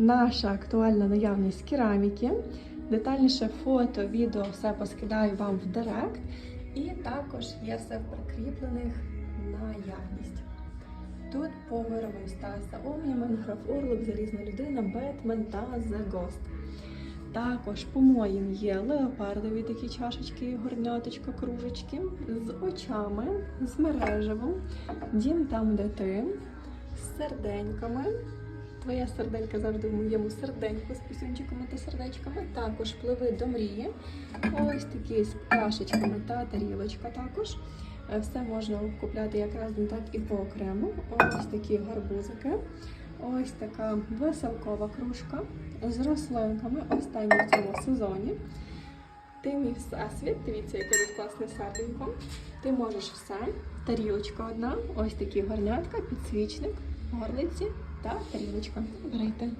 наша актуальна наявність кераміки. Детальніше фото, відео все поскидаю вам в директ. І також є все в прикріплених наявність. Тут по виробам Стаса Омнімен, граф Орлик, Залізна людина, Бетмен та The Ghost. Також по моїм є леопардові такі чашечки, горняточка, кружечки з очами, з мережевим, дім там, де ти, з серденьками. Твоя серделька завжди в моєму серденьку з пісюнчиками та сердечками. Також пливи до мрії. Ось такі з пташечками та тарілочка також. Е, Все можна купляти як разом, так і по окремо. Ось такі гарбузики. Ось така веселкова кружка з рослинками. Остання в цьому сезоні. Ти мій всесвіт, дивіться, яке тут класне серденько. Ти можеш все. Тарілочка одна, ось такі горнятка, підсвічник, горлиці та тарілочка. Берете.